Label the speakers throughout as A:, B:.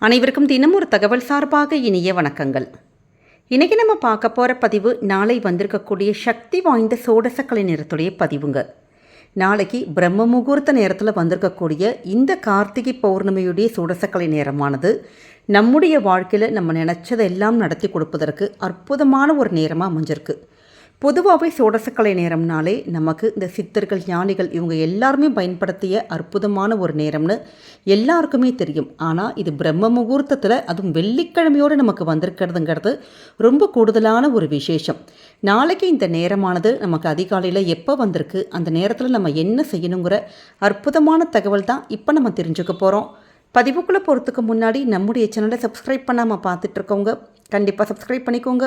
A: அனைவருக்கும் தினம் ஒரு தகவல் சார்பாக இனிய வணக்கங்கள். இன்றைக்கி நம்ம பார்க்க போகிற பதிவு நாளை வந்திருக்கக்கூடிய சக்தி வாய்ந்த சோடசக்கலை நிறத்துடைய பதிவுங்க. நாளைக்கு பிரம்ம முகூர்த்த நேரத்தில் வந்திருக்கக்கூடிய இந்த கார்த்திகை பௌர்ணமியுடைய சோடசக்கலை நேரமானது நம்முடைய வாழ்க்கையில் நம்ம நினச்சதெல்லாம் நடத்தி கொடுப்பதற்கு அற்புதமான ஒரு நேரமாக அமைஞ்சிருக்கு. பொதுவாகவே சோடசக்கலை நேரம்னாலே நமக்கு இந்த சித்தர்கள் ஞானிகள் இவங்க எல்லாருமே பயன்படுத்திய அற்புதமான ஒரு நேரம்னு எல்லாருக்குமே தெரியும். ஆனால் இது பிரம்ம முகூர்த்தத்தில் அதுவும் வெள்ளிக்கிழமையோடு நமக்கு வந்திருக்கிறதுங்கிறது ரொம்ப கூடுதலான ஒரு விசேஷம். நாளைக்கு இந்த நேரமானது நமக்கு அதிகாலையில் எப்போ வந்திருக்கு அந்த நேரத்தில் நம்ம என்ன செய்யணுங்கிற அற்புதமான தகவல் தான் இப்போ நம்ம தெரிஞ்சுக்க போகிறோம் பதிவுக்குள்ளே போகிறதுக்கு முன்னாடி நம்முடைய சேனலை சப்ஸ்கிரைப் பண்ணாமல் பார்த்துட்ருக்கவங்க கண்டிப்பாக சப்ஸ்கிரைப் பண்ணிக்கோங்க.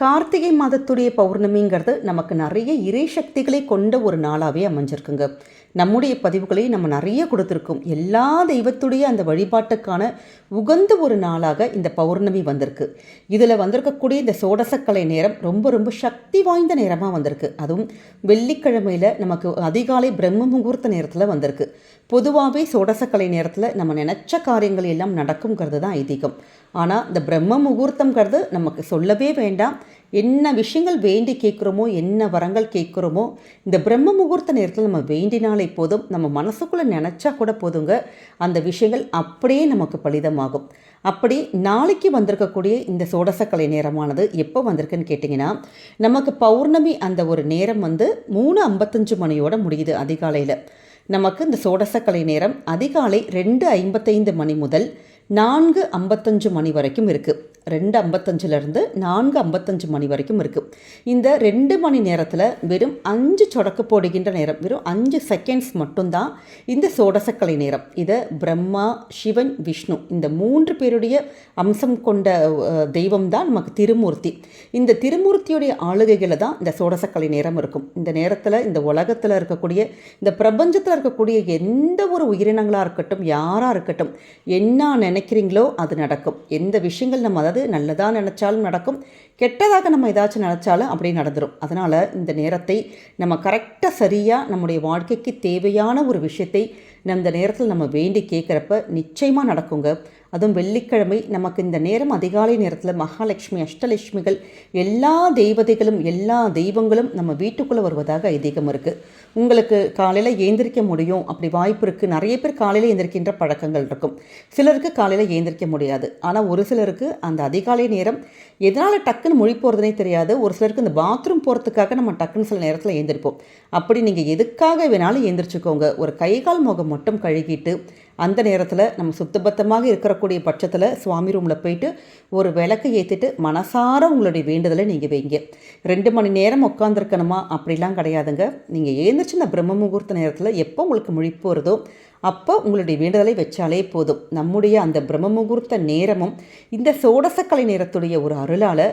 A: கார்த்திகை மாதத்துடைய பௌர்ணமிங்கிறது நமக்கு நிறைய இறை சக்திகளை கொண்ட ஒரு நாளாகவே அமைஞ்சிருக்குங்க. நம்முடைய பதிவுகளை நம்ம நிறைய கொடுத்துருக்கோம். எல்லா தெய்வத்துடைய அந்த வழிபாட்டுக்கான உகந்த ஒரு நாளாக இந்த பௌர்ணமி வந்திருக்கு. இதில் வந்திருக்கக்கூடிய இந்த சோடசக்கலை நேரம் ரொம்ப ரொம்ப சக்தி வாய்ந்த நேரமாக வந்திருக்கு. அதுவும் வெள்ளிக்கிழமையில் நமக்கு அதிகாலை பிரம்ம முகூர்த்த நேரத்தில் வந்திருக்கு. பொதுவாகவே சோடசக்கலை நேரத்தில் நம்ம நினச்ச காரியங்கள் எல்லாம் நடக்குங்கிறது தான் ஐதீகம். ஆனால் இந்த பிரம்ம முகூர்த்தங்கிறது நமக்கு சொல்லவே வேண்டாம். என்ன விஷயங்கள் வேண்டி கேட்குறோமோ என்ன வரங்கள் கேட்குறோமோ இந்த பிரம்ம முகூர்த்த நேரத்தில் நம்ம வேண்டினாலே போதும். நம்ம மனசுக்குள்ளே நினச்சா கூட போதுங்க. அந்த விஷயங்கள் அப்படியே நமக்கு பலிதமாகும். அப்படி நாளைக்கு வந்திருக்கக்கூடிய இந்த சோடசக்கலை நேரமானது எப்போ வந்திருக்குன்னு கேட்டிங்கன்னா நமக்கு பௌர்ணமி அந்த ஒரு நேரம் வந்து மூணு ஐம்பத்தஞ்சு மணியோட முடியுது அதிகாலையில். நமக்கு இந்த சோடசக்கலை நேரம் அதிகாலை ரெண்டு ஐம்பத்தைந்து மணி முதல் நான்கு ஐம்பத்தஞ்சு மணி வரைக்கும் இருக்குது ரெண்டு ஐம்பத்தஞ்சிலேருந்து நான்கு ஐம்பத்தஞ்சு மணி வரைக்கும் இருக்குது இந்த ரெண்டு மணி நேரத்தில் வெறும் அஞ்சு சொடக்கு போடுகின்ற நேரம் வெறும் அஞ்சு செகண்ட்ஸ் மட்டும்தான் இந்த சோடசக்கலை நேரம். இதை பிரம்மா சிவன் விஷ்ணு இந்த மூன்று பேருடைய அம்சம் கொண்ட தெய்வம் தான் நமக்கு திருமூர்த்தி. இந்த திருமூர்த்தியுடைய ஆளுகைகளை தான் இந்த சோடசக்கலை நேரம் இருக்கும். இந்த நேரத்தில் இந்த உலகத்தில் இருக்கக்கூடிய இந்த பிரபஞ்சத்தில் இருக்கக்கூடிய எந்த ஒரு உயிரினங்களாக இருக்கட்டும் யாராக இருக்கட்டும் என்ன நினைக்கிறீங்களோ அது நடக்கும். எந்த விஷயங்கள் நம்ம அதாவது நல்லதாக நினச்சாலும் நடக்கும். கெட்டதாக நம்ம ஏதாச்சும் நினச்சாலும் அப்படியே நடந்துடும் அதனால் இந்த நேரத்தை நம்ம கரெக்டாக சரியாக நம்முடைய வாழ்க்கைக்கு தேவையான ஒரு விஷயத்தை இந்த நேரத்தில் நம்ம வேண்டி கேட்குறப்ப நிச்சயமாக நடக்குங்க. அதுவும் வெள்ளிக்கிழமை நமக்கு இந்த நேரம் அதிகாலை நேரத்தில் மகாலட்சுமி அஷ்டலட்சுமிகள் எல்லா தெய்வதைகளும் எல்லா தெய்வங்களும் நம்ம வீட்டுக்குள்ளே வருவதாக ஐதீகம் இருக்குது உங்களுக்கு காலையில் ஏந்திரிக்க முடியும். அப்படி வாய்ப்பு இருக்குது நிறைய பேர் காலையில் ஏந்திரிக்கின்ற பழக்கங்கள் இருக்கும். சிலருக்கு காலையில் ஏந்திரிக்க முடியாது. ஆனால் ஒரு சிலருக்கு அந்த அதிகாலை நேரம் எதனால் டக்கு டக்குன்னு மொழி போகிறதுனே தெரியாது. ஒரு சிலருக்கு இந்த பாத்ரூம் போகிறதுக்காக நம்ம டக்குன்னு சில நேரத்தில் ஏந்திரிப்போம் அப்படி நீங்கள் எதுக்காக வேணாலும் எழுந்திரிச்சுக்கோங்க ஒரு கைகால் முகம் மட்டும் கழுகிட்டு அந்த நேரத்தில் நம்ம சுத்தபத்தமாக இருக்கக்கூடிய பட்சத்தில் சுவாமி ரூமில் போயிட்டு ஒரு விளக்கு ஏற்றிட்டு மனசார உங்களுடைய வேண்டுதலை நீங்கள் வைங்க. ரெண்டு மணி நேரம் உட்காந்துருக்கணுமா அப்படிலாம் கிடையாதுங்க. நீங்கள் எழுந்திரிச்சு இந்த பிரம்ம முகூர்த்த நேரத்தில் எப்போ உங்களுக்கு முழிப்பு வருதோ அப்போ உங்களுடைய வேண்டுதலை வச்சாலே போதும். நம்முடைய அந்த பிரம்ம முகூர்த்த நேரமும் இந்த சோடசக்கலை நேரத்துடைய ஒரு அருளால்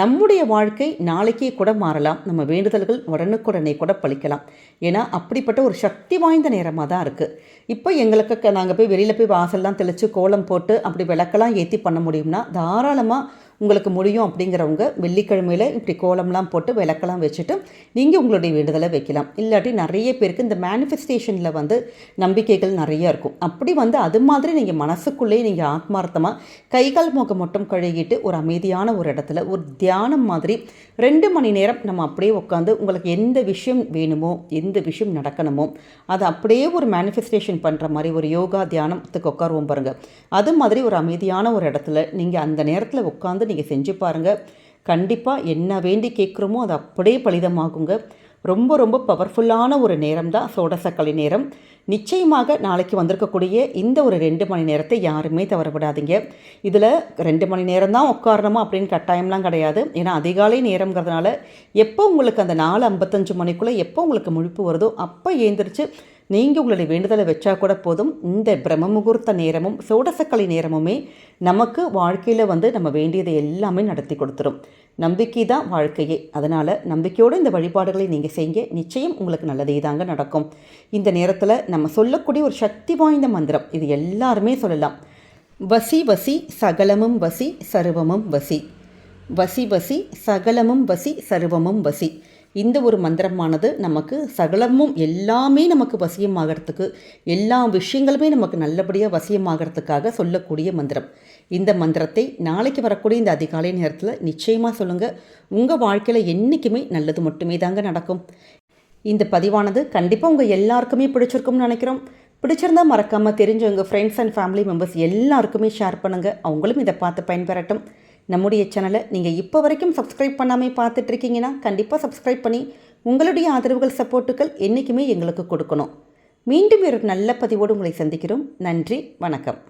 A: நம்முடைய வாழ்க்கை நாளைக்கே கூட மாறலாம். நம்ம வேண்டுதல்கள் உடனுக்குடனே கூட பழிக்கலாம். ஏன்னா அப்படிப்பட்ட ஒரு சக்தி வாய்ந்த நேரமாக தான் இருக்குது இப்போ எங்களுக்கு நாங்கள் போய் வெளியில் போய் வாசல்லாம் தெளித்து கோலம் போட்டு அப்படி விளக்கெல்லாம் ஏற்றி பண்ண முடியும்னா தாராளமாக உங்களுக்கு முடியும் அப்படிங்கிறவங்க வெள்ளிக்கிழமையில் இப்படி கோலம்லாம் போட்டு விளக்கெல்லாம் வச்சுட்டு நீங்கள் உங்களுடைய வேண்டுதலை வைக்கலாம். இல்லாட்டி நிறைய பேருக்கு இந்த மேனிஃபெஸ்டேஷனில் வந்து நம்பிக்கைகள் நிறைய இருக்கும். அப்படி வந்து அது மாதிரி நீங்கள் மனசுக்குள்ளேயே நீங்கள் ஆத்மார்த்தமாக கைகால் முகம் மட்டும் கழுகிட்டு ஒரு அமைதியான ஒரு இடத்துல ஒரு தியானம் மாதிரி ரெண்டு மணி நேரம் நம்ம அப்படியே உட்காந்து உங்களுக்கு எந்த விஷயம் வேணுமோ எந்த விஷயம் நடக்கணுமோ அதை அப்படியே ஒரு மேனிஃபெஸ்டேஷன் பண்ணுற மாதிரி ஒரு யோகா தியானத்துக்கு உட்காருவோம் பாருங்கள் அது மாதிரி ஒரு அமைதியான ஒரு இடத்துல நீங்கள் அந்த நேரத்தில் உட்காந்து நீங்கள் செஞ்சு பாருங்கள் கண்டிப்பாக என்ன வேண்டி கேட்குறோமோ அது அப்படியே பலிதமாகுங்க. ரொம்ப ரொம்ப பவர்ஃபுல்லான ஒரு நேரம் தான் சோடசக்கலை நேரம். நிச்சயமாக நாளைக்கு வந்திருக்கக்கூடிய இந்த ஒரு ரெண்டு மணி நேரத்தை யாருமே தவறப்படாதீங்க இதில் ரெண்டு மணி நேரம் தான் உட்காரணுமா அப்படின்னு கட்டாயம்லாம் கிடையாது. ஏன்னா அதிகாலை நேரங்கிறதுனால எப்போ உங்களுக்கு அந்த நாலு ஐம்பத்தஞ்சு மணிக்குள்ளே எப்போ உங்களுக்கு முழிப்பு வருதோ அப்போ ஏந்திரிச்சு நீங்கள் உங்களுடைய வேண்டுதலை வச்சா கூட போதும். இந்த பிரம்ம முகூர்த்த நேரமும் சோடசக்கலை நேரமுமே நமக்கு வாழ்க்கையில் வந்து நம்ம வேண்டியதை எல்லாமே நடத்தி கொடுத்துரும். நம்பிக்கை தான் வாழ்க்கையே. அதனால் நம்பிக்கையோடு இந்த வழிபாடுகளை நீங்கள் செய்யுங்க நிச்சயம் உங்களுக்கு நல்லதே தாங்க நடக்கும். இந்த நேரத்தில் நம்ம சொல்லக்கூடிய ஒரு சக்தி வாய்ந்த மந்திரம் இது எல்லாருமே சொல்லலாம். வசி வசி சகலமும் வசி சருவமும் வசி. வசி வசி சகலமும் வசி சருவமும் வசி. இந்த ஒரு மந்திரமானது நமக்கு சகலமும் எல்லாமே நமக்கு வசியமாகறதுக்கு எல்லா விஷயங்களுமே நமக்கு நல்லபடியாக வசியமாகறதுக்காக சொல்லக்கூடிய மந்திரம். இந்த மந்திரத்தை நாளைக்கு வரக்கூடிய இந்த அதிகாலை நேரத்தில் நிச்சயமாக சொல்லுங்கள் உங்கள் வாழ்க்கையில் என்றைக்குமே நல்லது மட்டுமே தாங்க நடக்கும். இந்த பதிவானது கண்டிப்பாக உங்கள் எல்லாருக்குமே பிடிச்சிருக்கும்னு நினைக்கிறோம். பிடிச்சிருந்தா மறக்காமல் தெரிஞ்சவங்க ஃப்ரெண்ட்ஸ் அண்ட் ஃபேமிலி மெம்பர்ஸ் எல்லாருக்குமே ஷேர் பண்ணுங்கள் அவங்களும் இதை பார்த்து பயன்பெறட்டும். நம்முடைய சேனலை நீங்கள் இப்போ வரைக்கும் சப்ஸ்கிரைப் பண்ணாமல் பார்த்துட்டு இருக்கீங்கன்னா கண்டிப்பாக சப்ஸ்கிரைப் பண்ணி உங்களுடைய ஆதரவுகள் சப்போர்ட்டுகள் என்றைக்குமே எங்களுக்கு கொடுக்கணும். மீண்டும் ஒரு நல்ல பதிவோடு உங்களை சந்திக்கிறோம். நன்றி வணக்கம்.